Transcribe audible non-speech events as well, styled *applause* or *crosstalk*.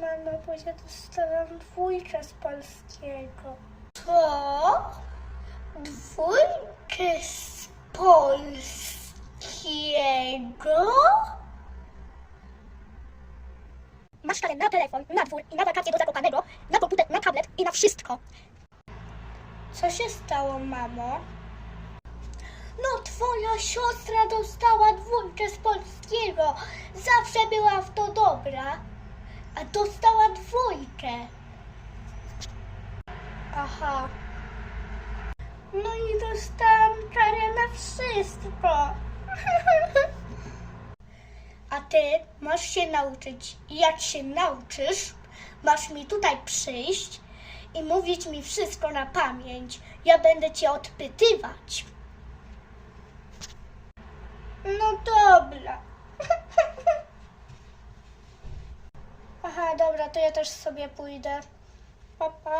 Mamo, bo ja dostałam dwójkę z polskiego. Co? Dwójkę z polskiego? Masz karę na telefon, na dwór i na wakacje do zakochanego, na komputer, na tablet i na wszystko. Co się stało, mamo? No, twoja siostra dostała dwójkę z polskiego. Zawsze była w to dobra. A dostała dwójkę. Aha. No i dostałam karę na wszystko. *laughs* A ty masz się nauczyć. I jak się nauczysz, masz mi tutaj przyjść i mówić mi wszystko na pamięć. Ja będę cię odpytywać. No dobra. Aha, dobra, to ja też sobie pójdę. Papa.